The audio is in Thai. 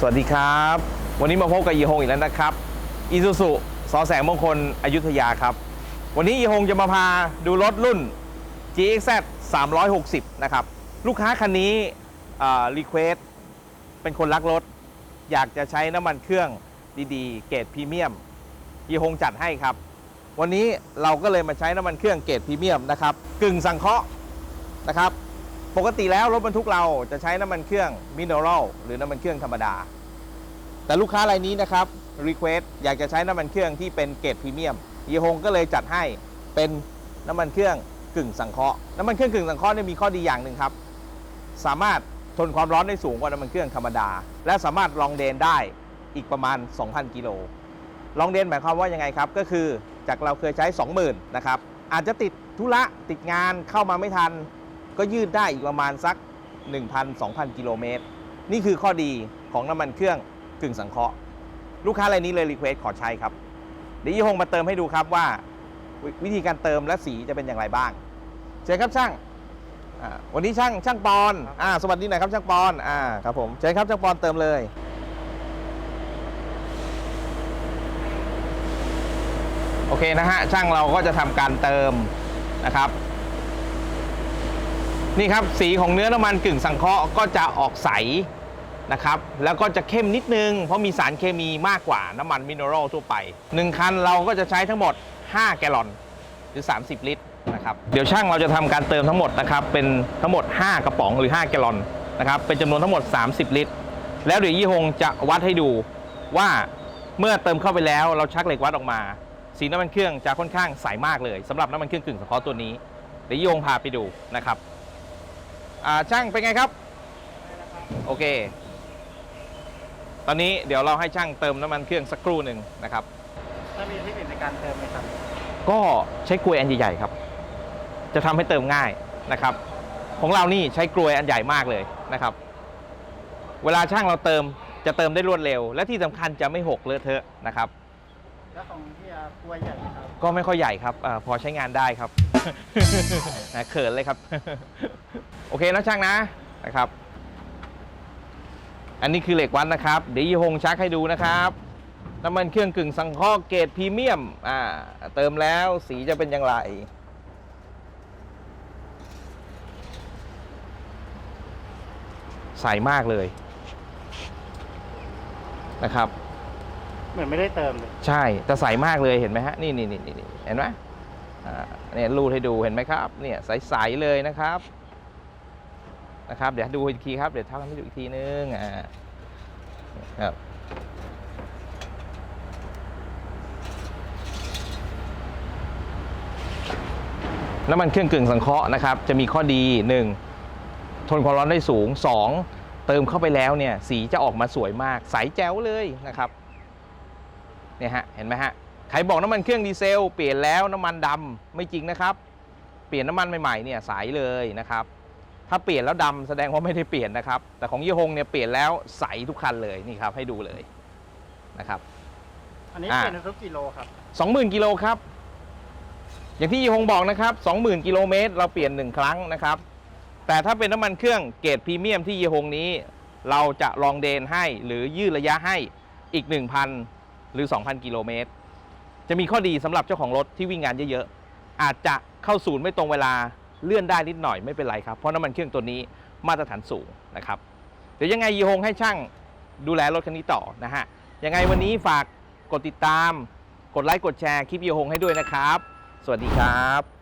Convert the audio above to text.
สวัสดีครับ วันนี้มาพบกับยีฮงอีกแล้วนะครับอีซูซุสอแสงมงคลอยุธยาครับ วันนี้ยีฮงจะมาพาดูรถรุ่น GXZ 360 นะครับ ลูกค้าคันนี้รีเควสเป็นคนรักรถ อยากจะใช้น้ำมันเครื่องดีๆ เกรดพรีเมียมยีฮงจัดให้ครับ วันนี้เราก็เลยมาใช้น้ำมันเครื่องเกรดพรีเมียมนะครับ กึ่งสังเคราะห์นะครับ ปกติแล้วรถบรรทุกเราจะใช้น้ำมันเครื่องมินเนอรัลหรือน้ำมันเครื่องธรรมดา แต่ลูกค้ารายนี้นะครับรีเควสอยากจะใช้น้ำมันเครื่องที่เป็นเกรดพรีเมียมยีฮงก็เลยจัดให้เป็นน้ำมันเครื่องกึ่งสังเคราะห์น้ำมันเครื่องกึ่งสังเคราะห์เนี่ยมีข้อดีอย่างหนึ่งครับ สามารถทนความร้อนได้สูงกว่าน้ำมันเครื่องธรรมดา และสามารถลองเดนได้อีกประมาณ 2,000 กิโลลองเดนหมายความว่ายังไงครับ ก็คือจากเราเคยใช้ 20,000นะครับอาจจะติดธุระติดงานเข้ามาไม่ทัน ก็ยืดได้อีกประมาณสัก 1,000-2,000 กิโลเมตร นี่คือข้อดีของน้ำมันเครื่องกึ่งสังเคราะห์ ลูกค้ารายนี้เลยรีเควสขอใช้ครับ เดี๋ยวยี่หงมาเติมให้ดูครับว่าววิธีการเติมและสีจะเป็นอย่างไรบ้างเชิญครับช่างวันนี้ช่างช่างปอนอ่าสวัสดีหน่อยครับช่างปอนอ่าครับผมเชิญครับช่างปอนเติมเลยโอเคนะฮะช่างเราก็จะทำการเติมนะครับ นี่ครับสีของเนื้อน้ำมันกึ่งสังเคราะห์ก็จะออกใสนะครับแล้วก็จะเข้มนิดนึง เพราะมีสารเคมีมากกว่าน้ำมันมินเนอรัลทั่วไป 1 คันเราก็จะใช้ทั้งหมด 5 แกลลอนหรือ 30 ลิตรนะครับเดี๋ยวช่างเราจะทำการเติมทั้งหมดนะครับเป็นทั้งหมด 5 กระป๋องหรือ 5 แกลลอนนะครับเป็นจำนวนทั้งหมด 30 ลิตร แล้วเดี๋ยวยี่หงจะวัดให้ดูว่าเมื่อเติมเข้าไปแล้วเราชักเหล็กวัดออกมา สีน้ำมันเครื่องจะค่อนข้างใสมากเลยสำหรับน้ำมันเครื่องกึ่งสังเคราะห์ตัวนี้เดี๋ยวยี่หงพาไปดูนะครับ อ่าช่างเป็นไงครับ โอเค ตอนนี้เดี๋ยวเราให้ช่างเติมน้ำมันเครื่องสักครู่หนึ่งนะครับ ถ้ามีเทคนิคในการเติมไหมครับ ก็ใช้กลวยอันใหญ่ๆครับ จะทำให้เติมง่ายนะครับ ของเรานี่ใช้กลวยอันใหญ่มากเลยนะครับ เวลาช่างเราเติมจะเติมได้รวดเร็ว และที่สำคัญจะไม่หกเลอะเทอะนะครับ แล้วของที่อะกล้วยใหญ่ไหมครับ ก็ไม่ค่อยใหญ่ครับอาพอใช้งานได้ครับ นะเขินเลยครับ โอเคนะช่างนะนะครับ อันนี้คือเหล็กวัดนะครับ เดี๋ยวยี่หงชักให้ดูนะครับน้ำมันเครื่องกึ่งสังเคราะห์เกรดพรีเมียมอ่าเติมแล้วสีจะเป็นอย่างไรใสมากเลยนะครับ เหมือนไม่ได้เติมเลย ใช่แต่ใสมากเลยเห็นไหมฮะนี่นี่นี่นี่เห็นไหมอ่าเนี่ยรูดให้ดูเห็นไหมครับ เนี่ยใสๆเลยนะครับ นะครับ เดี๋ยวดูอีกทีครับ เดี๋ยวเทำให้ดูอีกทีนึงอ่าครับน้ำมันเครื่องกึ่งสังเคราะห์นะครับ จะมีข้อดี 1. ทนความร้อนได้สูง 2. เติมเข้าไปแล้วเนี่ย สีจะออกมาสวยมาก ใสแจ๋วเลยนะครับเนี่ยฮะเห็นไหมฮะใครบอกน้ำมันเครื่องดีเซล เปลี่ยนแล้วน้ำมันดำไม่จริงนะครับ เปลี่ยนน้ำมันใหม่ๆเนี่ยใสเลยนะครับ ถ้าเปลี่ยนแล้วดำแสดงว่าไม่ได้เปลี่ยนนะครับ แต่ของยี่หงเนี่ยเปลี่ยนแล้วใสทุกคันเลยนี่ครับให้ดูเลยนะครับอันนี้อ่าเปลี่ยนทุกกิโลครับ20,000กิโลครับ อย่างที่ยี่หงบอกนะครับ20,000กิโลเมตรเราเปลี่ยนหนึ่งครั้งนะครับ แต่ถ้าเป็นน้ำมันเครื่องเกรดพรีเมียมที่ยี่หงนี้ เราจะลองเดนให้หรือยืดระยะให้อีก 1,000 หรือ 2,000 กิโลเมตร จะมีข้อดีสำหรับเจ้าของรถที่วิ่งงานเยอะๆอาจจะเข้าศูนย์ไม่ตรงเวลา เลื่อนได้นิดหน่อยไม่เป็นไรครับ เพราะน้ำมันเครื่องตัวนี้มาตรฐานสูงนะครับ เดี๋ยวยังไงยีฮงให้ช่างดูแลรถคันนี้ต่อนะฮะ ยังไงวันนี้ฝากกดติดตาม กดไลค์กดแชร์คลิปยีฮงให้ด้วยนะครับ สวัสดีครับ